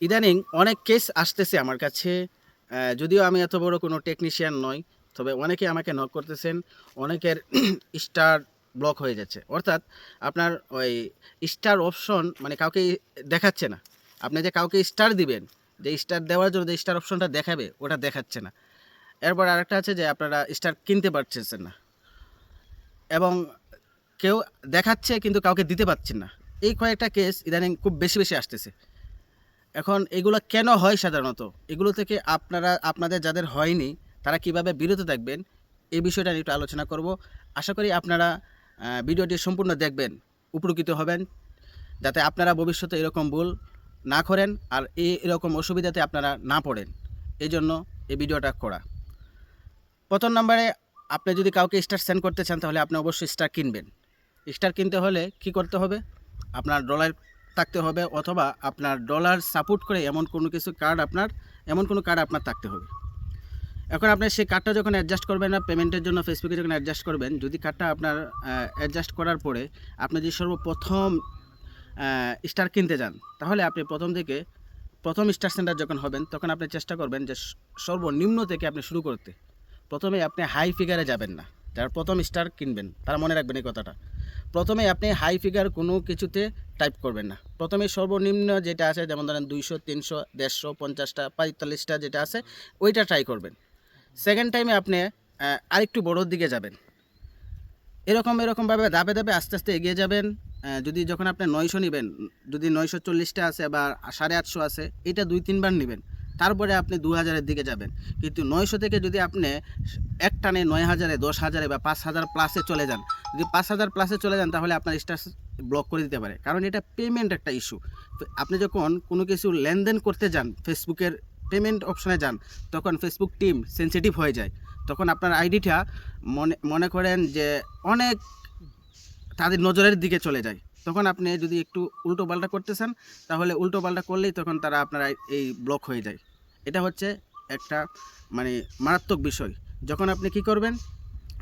ইদানিং অনেক কেস আসতেছে আমার কাছে। যদিও আমি এত বড় কোনো টেকনিশিয়ান নই, তবে অনেকে আমাকে নক করতেছেন, অনেকের স্টার ব্লক হয়ে যাচ্ছে। অর্থাৎ আপনার ওই স্টার অপশন মানে কাউকে দেখাচ্ছে না। আপনি যে কাউকে স্টার দিবেন, যে স্টার দেওয়ার জন্য যে স্টার অপশনটা দেখাবে, ওটা দেখাচ্ছে না। এরপর আরেকটা আছে যে আপনারা স্টার কিনতে পারছেন না। এবং কেউ দেখাচ্ছে কিন্তু কাউকে দিতে পারছেন না। এই কয়েকটা কেস ইদানিং খুব বেশি বেশি আসতেছে। এখন এগুলো কেন হয় সাধারণত? এগুলো থেকে আপনারা, আপনাদের যাদের হয়নি, তারা কীভাবে বিরত থাকবেন? এই বিষয়টা নিয়ে একটু আলোচনা করব। আশা করি আপনারা ভিডিওটি সম্পূর্ণ দেখবেন, উপকৃত হবেন, যাতে আপনারা ভবিষ্যতে এরকম ভুল না করেন আর এই এরকম অসুবিধাতে আপনারা না পড়েন। এই জন্য এই ভিডিওটা করা। প্রথম নম্বরে আপনি যদি কাউকে স্টার সেন্ড করতে চান, তাহলে আপনি অবশ্যই স্টার কিনবেন। স্টার কিনতে হলে কি করতে হবে? আপনার ডলার থাকতে হবে অথবা আপনার ডলার সাপোর্ট করে এমন কোনো কিছু কার্ড আপনার, এমন কোনো কার্ড আপনার থাকতে হবে। এখন আপনি সেই কার্ডটা যখন অ্যাডজাস্ট করবেন না পেমেন্টের জন্য ফেসবুকে যখন অ্যাডজাস্ট করবেন, যদি কার্ডটা আপনার অ্যাডজাস্ট করার পরে আপনি যদি সর্বপ্রথম স্টার কিনতে যান, তাহলে আপনি প্রথম থেকে, প্রথম স্টার সেন্টার যখন হবেন, তখন আপনি চেষ্টা করবেন যে সর্বনিম্ন থেকে আপনি শুরু করতে। প্রথমে আপনি হাই ফিগারে যাবেন না, যারা প্রথম স্টার কিনবেন, তারা মনে রাখবেন এই কথাটা। প্রথমে আপনি হাই ফিগার কোনো কিছুতে টাইপ করবেন না। প্রথমে সর্বনিম্ন যেটা আছে, যেমন ধরেন দুইশো, তিনশো, দেড়শো, পঞ্চাশটা, পঁয়তাল্লিশটা যেটা আছে, ওইটা ট্রাই করবেন। সেকেন্ড টাইমে আপনি আরেকটু বড়োর দিকে যাবেন। এরকম, এরকমভাবে ধাপে ধাপে আস্তে আস্তে এগিয়ে যাবেন। যদি যখন আপনি নয়শো নেবেন, যদি নয়শো চল্লিশটা আছে বা সাড়ে আটশো আছে, এটা দুই, তিনবার নেবেন। তারপরে আপনি দু হাজারের দিকে যাবেন। কিন্তু নয়শো থেকে যদি আপনি এক টানে নয় হাজারে, দশ হাজারে বা পাঁচ হাজার প্লাসে চলে যান যদি পাঁচ হাজার প্লাসে চলে যান, তাহলে আপনার স্টার ব্লক করে দিতে পারে। কারণ এটা পেমেন্ট একটা ইস্যু আপনি যখন কোনো কিছু লেনদেন করতে যান ফেসবুকের পেমেন্ট অপশনে যান, তখন ফেসবুক টিম সেনসিটিভ হয়ে যায়। তখন আপনার আইডিটা মনে মনে করেন যে অনেক তাদের নজরের দিকে চলে যায়। তখন আপনি যদি একটু উল্টো পাল্টা করতে চান, তাহলে উল্টো পাল্টা করলেই তখন তারা আপনার এই ব্লক হয়ে যায়। এটা হচ্ছে একটা মানে মারাত্মক বিষয়। যখন আপনি কি করবেন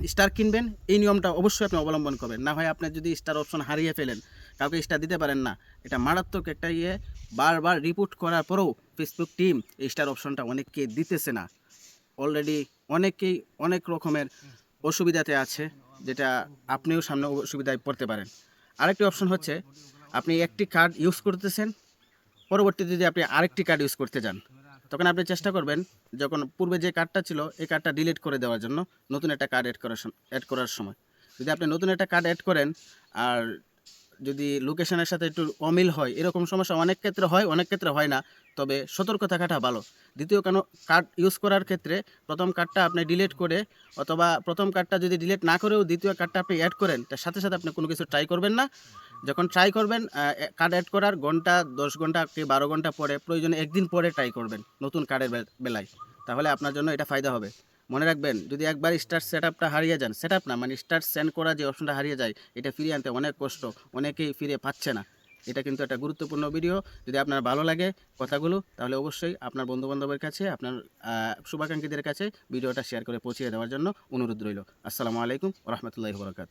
স্টার কিনবেন, এই নিয়মটা অবশ্যই আপনি অবলম্বন করবেন। না হয় আপনি যদি স্টার অপশন হারিয়ে ফেলেন, কাউকে স্টার দিতে পারেন না। এটা মারাত্মক একটা ইয়ে। বারবার রিপোর্ট করার পরেও ফেসবুক টিম এই স্টার অপশনটা অনেককে দিতেছে না। অলরেডি অনেকেই অনেক রকমের অসুবিধাতে আছে, যেটা আপনিও সামনে অসুবিধায় পড়তে পারেন। আরেকটি অপশন হচ্ছে, আপনি একটি কার্ড ইউজ করতেছেন, পরবর্তীতে যদি আপনি আরেকটি কার্ড ইউজ করতে যান তখন আপনি চেষ্টা করবেন যখন পূর্বে যে কার্ডটা ছিল, এই কার্ডটা ডিলিট করে দেওয়ার জন্য নতুন একটা কার্ড অ্যাড করার অ্যাড করার সময়। যদি আপনি নতুন একটা কার্ড অ্যাড করেন, আর যদি লোকেশনের সাথে একটু অমিল হয়, এরকম সমস্যা অনেক ক্ষেত্রে হয়, অনেক ক্ষেত্রে হয় না, তবে সতর্ক থাকাটা ভালো। দ্বিতীয় কেন কার্ড ইউজ করার ক্ষেত্রে প্রথম কার্ডটা আপনি ডিলিট করে, অথবা প্রথম কার্ডটা যদি ডিলিট না করেও দ্বিতীয় কার্ডটা আপনি অ্যাড করেন, তার সাথে সাথে আপনি কোনো কিছু ট্রাই করবেন না। যখন ট্রাই করবেন কার্ড অ্যাড করার ঘণ্টা, দশ ঘণ্টা কি বারো ঘণ্টা পরে, প্রয়োজনে একদিন পরে ট্রাই করবেন নতুন কার্ডের বেলায়। তাহলে আপনার জন্য এটা ফায়দা হবে। মনে রাখবেন, যদি একবার স্টার সেট আপটা হারিয়ে যান সেট আপ না মানে স্টার সেন্ড করা যে অপশনটা হারিয়ে যায়, এটা ফিরিয়ে আনতে অনেক কষ্ট, অনেকেই ফিরে পাচ্ছে না। এটা কিন্তু একটা গুরুত্বপূর্ণ ভিডিও যদি আপনার ভালো লাগে কথাগুলো, তাহলে অবশ্যই আপনার বন্ধুবান্ধবের কাছে, আপনার শুভাকাঙ্ক্ষীদের কাছে ভিডিওটা শেয়ার করে পৌঁছিয়ে দেওয়ার জন্য অনুরোধ রইল। আসসালামু আলাইকুম রহমতুল্লাহ বরকাত